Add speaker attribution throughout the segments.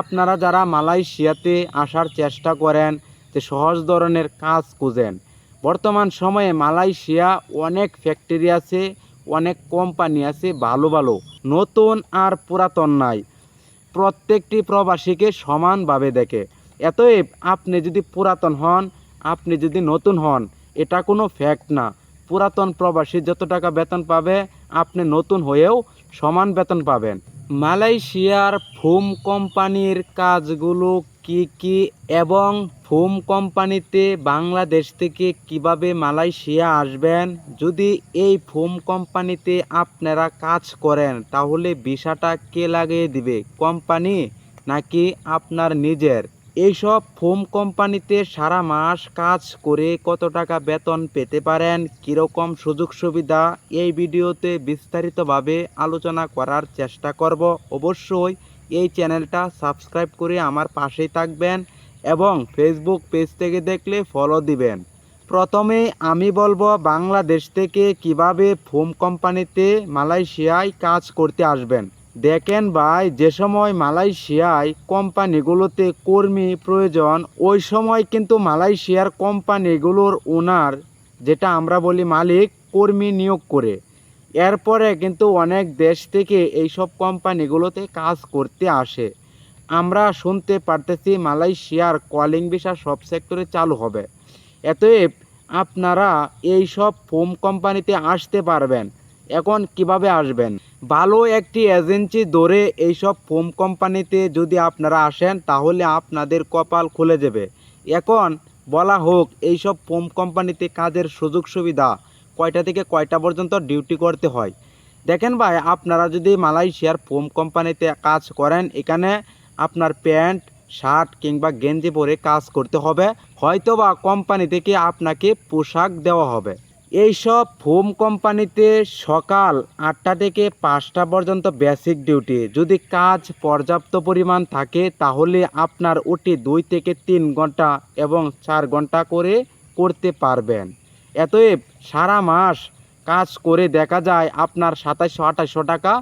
Speaker 1: আপনারা যারা মালয়েশিয়াতে আসার চেষ্টা করেন, যে সহজ ধরনের কাজ খুঁজেন। বর্তমান সময়ে মালয়েশিয়া অনেক ফ্যাক্টরি আছে, অনেক কোম্পানি আছে, ভালো ভালো। নতুন আর পুরাতন নাই। প্রত্যেকটি প্রবাসীকে সমানভাবে দেখে। এতএব আপনি যদি পুরাতন হন, আপনি যদি নতুন হন, এটা কোনো ফ্যাক্ট না। পুরাতন প্রবাসী যত টাকা বেতন পাবে, আপনি নতুন হয়েও সমান বেতন পাবেন। মালয়েশিয়ার ফোম কোম্পানির কাজগুলো কি কি এবং ফোম কোম্পানিতে বাংলাদেশ থেকে কীভাবে মালয়েশিয়া আসবেন? যদি এই ফোম কোম্পানিতে আপনারা কাজ করেন, তাহলে ভিসাটা কে লাগিয়ে দিবে? কোম্পানি নাকি আপনার নিজের? এইসব ফোম কোম্পানিতে সারা মাস কাজ করে কত টাকা বেতন পেতে পারেন, কীরকম সুযোগ সুবিধা, এই ভিডিওতে বিস্তারিতভাবে আলোচনা করার চেষ্টা করব। অবশ্যই এই চ্যানেলটা সাবস্ক্রাইব করে আমার পাশেই থাকবেন এবং ফেসবুক পেজ থেকে দেখলে ফলো দিবেন। প্রথমে আমি বলব বাংলাদেশ থেকে কীভাবে ফোম কোম্পানিতে মালয়েশিয়ায় কাজ করতে আসবেন। দেখেন ভাই, যে সময় মালয়েশিয়ায় কোম্পানিগুলোতে কর্মী প্রয়োজন, ওই সময় কিন্তু মালয়েশিয়ার কোম্পানিগুলোর ওনার, যেটা আমরা বলি মালিক, কর্মী নিয়োগ করে। এরপরে কিন্তু অনেক দেশ থেকে এইসব কোম্পানিগুলোতে কাজ করতে আসে। আমরা শুনতে পারতেছি মালয়েশিয়ার কলিং ভিসা সব সেক্টরে চালু হবে। এতএব আপনারা এই সব ফোম কোম্পানিতে আসতে পারবেন। এখন কীভাবে আসবেন? ভালো একটি এজেন্সি ধরে এইসব ফোম কোম্পানিতে যদি আপনারা আসেন, তাহলে আপনাদের কপাল খুলে যাবে। এখন বলা হোক, এইসব ফোম কোম্পানিতে কাজের সুযোগ সুবিধা কয়টা থেকে কয়টা পর্যন্ত ডিউটি করতে হয়? দেখেন ভাই, আপনারা যদি মালয়েশিয়ার ফোম কোম্পানিতে কাজ করেন, এখানে আপনার প্যান্ট, শার্ট কিংবা গেঞ্জি পরে কাজ করতে হবে। হয়তো বা কোম্পানি থেকে আপনাকে পোশাক দেওয়া হবে। এইসব ফোম কোম্পানিতে সকাল আটটা থেকে পাঁচটা পর্যন্ত বেসিক ডিউটি। যদি কাজ পর্যাপ্ত পরিমাণ থাকে, তাহলে আপনার ওটি দুই থেকে তিন ঘণ্টা এবং চার ঘণ্টা করে করতে পারবেন। এতএব সারা মাস কাজ করে দেখা যায় আপনার সাতাশশো আঠাশশো টাকা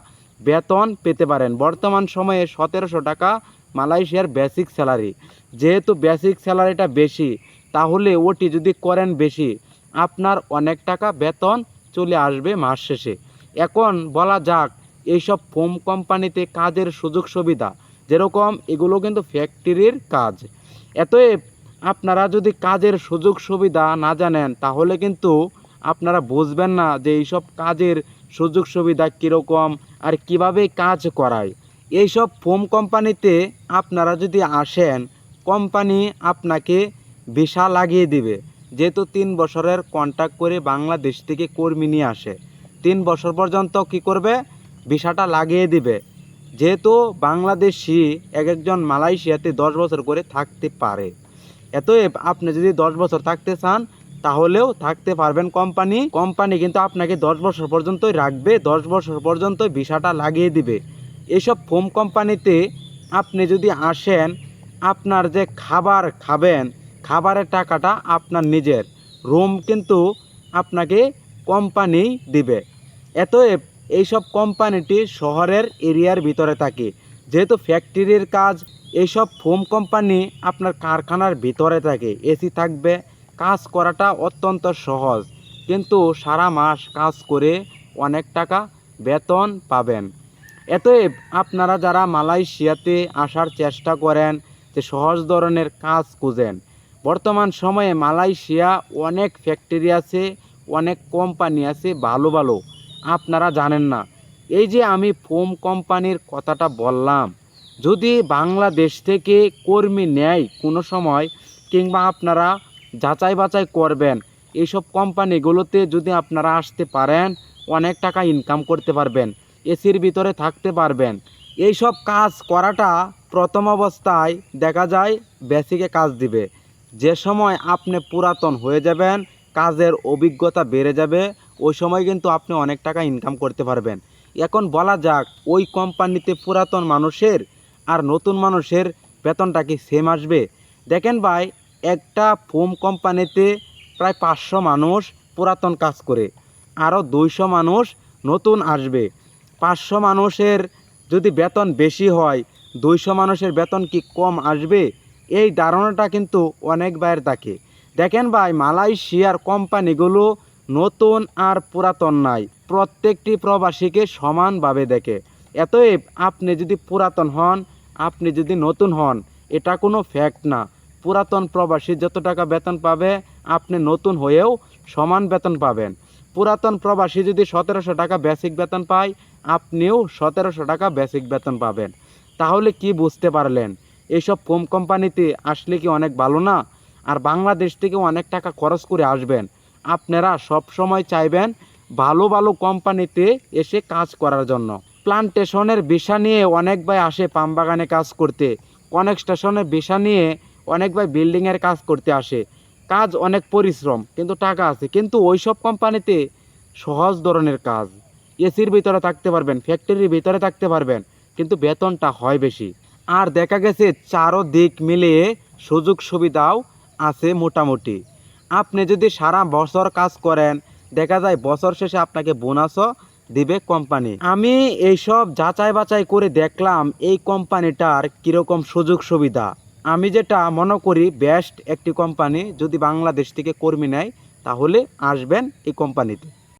Speaker 1: বেতন পেতে পারেন। বর্তমান সময়ে সতেরোশো টাকা মালয়েশিয়ার বেসিক স্যালারি। যেহেতু বেসিক স্যালারিটা বেশি, তাহলে ওটি যদি করেন বেশি আপনার অনেক টাকা বেতন চলে আসবে মাস শেষে। এখন বলা যাক, এইসব ফোম কোম্পানিতে কাজের সুযোগ সুবিধা, যেরকম এগুলো কিন্তু ফ্যাক্টরির কাজ। এতএব আপনারা যদি কাজের সুযোগ সুবিধা না জানেন, তাহলে কিন্তু আপনারা বুঝবেন না যে এইসব কাজের সুযোগ সুবিধা কীরকম আর কীভাবে কাজ করায়। এইসব ফোম কোম্পানিতে আপনারা যদি আসেন, কোম্পানি আপনাকে ভিসা লাগিয়ে দিবে। যেহেতু তিন বছরের কন্ট্যাক্ট করে বাংলাদেশ থেকে কর্মী নিয়ে আসে। তিন বছর পর্যন্ত কি করবে? ভিসাটা লাগিয়ে দিবে। যেহেতু বাংলাদেশি এক একজন মালয়েশিয়াতে দশ বছর করে থাকতে পারে। এতএব আপনি যদি দশ বছর থাকতে চান, তাহলেও থাকতে পারবেন কোম্পানি। কোম্পানি কিন্তু আপনাকে দশ বছর পর্যন্তই রাখবে, দশ বছর পর্যন্ত ভিসাটা লাগিয়ে দিবে। এসব ফোম কোম্পানিতে আপনি যদি আসেন, আপনার যে খাবার খাবেন খাবারের টাকাটা আপনার নিজের। রুম কিন্তু আপনাকে কোম্পানি দিবে। এতএব এইসব কোম্পানিটি শহরের এরিয়ার ভিতরে থাকে। যেহেতু ফ্যাক্টরির কাজ, এইসব ফোম কোম্পানি আপনার কারখানার ভিতরে থাকে। এসি থাকবে, কাজ করাটা অত্যন্ত সহজ। কিন্তু সারা মাস কাজ করে অনেক টাকা বেতন পাবেন। এতএব আপনারা যারা মালয়েশিয়াতে আসার চেষ্টা করেন, যে সহজ ধরনের কাজ খুঁজেন বর্তমান সময়ে মালয়েশিয়া অনেক ফ্যাক্টরি আছে, অনেক কোম্পানি আছে, ভালো ভালো। আপনারা জানেন না। এই যে আমি ফোম কোম্পানির কথাটা বললাম, যদি বাংলাদেশ থেকে কর্মী নেয় কোনো সময়, কিংবা আপনারা যাচাই বাছাই করবেন, এইসব কোম্পানিগুলোতে যদি আপনারা আসতে পারেন, অনেক টাকা ইনকাম করতে পারবেন, এসির ভিতরে থাকতে পারবেন। এইসব কাজ করাটা প্রথম অবস্থায় দেখা যায় বেসিকে কাজ দিবে। যে সময় আপনি পুরাতন হয়ে যাবেন, কাজের অভিজ্ঞতা বেড়ে যাবে, ওই সময় কিন্তু আপনি অনেক টাকা ইনকাম করতে পারবেন। এখন বলা যাক, ওই কোম্পানিতে পুরাতন মানুষের আর নতুন মানুষের বেতনটা কি সেম আসবে? দেখেন ভাই, একটা ফোম কোম্পানিতে প্রায় পাঁচশো মানুষ পুরাতন কাজ করে, আরও দুইশো মানুষ নতুন আসবে। পাঁচশো মানুষের যদি বেতন বেশি হয়, দুইশো মানুষের বেতন কি কম আসবে? এই ধারণাটা কিন্তু অনেক বাইর থাকে। দেখেন ভাই, মালয়েশিয়ার কোম্পানিগুলো নতুন আর পুরাতন নাই। প্রত্যেকটি প্রবাসীকে সমানভাবে দেখে। এতএব আপনি যদি পুরাতন হন, আপনি যদি নতুন হন, এটা কোনো ফ্যাক্ট না। পুরাতন প্রবাসী যত টাকা বেতন পাবে, আপনি নতুন হয়েও সমান বেতন পাবেন। পুরাতন প্রবাসী যদি সতেরোশো টাকা বেসিক বেতন পায়, আপনিও সতেরোশো টাকা বেসিক বেতন পাবেন। তাহলে কি বুঝতে পারলেন? এইসব কম কোম্পানিতে আসলে কি অনেক ভালো না? আর বাংলাদেশ থেকে অনেক টাকা খরচ করে আসবেন। আপনারা সব সময় চাইবেন ভালো ভালো কোম্পানিতে এসে কাজ করার জন্য। প্লান্টেশনের বিষা নিয়ে অনেক ভাই আসে পাম বাগানে কাজ করতে। কনেকস্টেশনের বিষা নিয়ে অনেক ভাই বিল্ডিংয়ের কাজ করতে আসে। কাজ অনেক পরিশ্রম, কিন্তু টাকা আছে। কিন্তু ওইসব কোম্পানিতে সহজ ধরনের কাজ। এসির ভিতরে থাকতে পারবেন ফ্যাক্টরির ভিতরে থাকতে পারবেন, কিন্তু বেতনটা হয় বেশি। আর দেখা গেছে চারো দিক মিলিয়ে সুযোগ সুবিধাও আছে মোটামুটি। আপনি যদি সারা বছর কাজ করেন, দেখা যায় বছর শেষে আপনাকে বোনাসও দিবে কোম্পানি আমি এইসব যাচাই বাছাই করে দেখলাম এই কোম্পানিটার কীরকম সুযোগ সুবিধা। আমি যেটা মনে করি বেস্ট একটি কোম্পানি যদি বাংলাদেশ থেকে কর্মী নেয়, তাহলে আসবেন এই কোম্পানিতে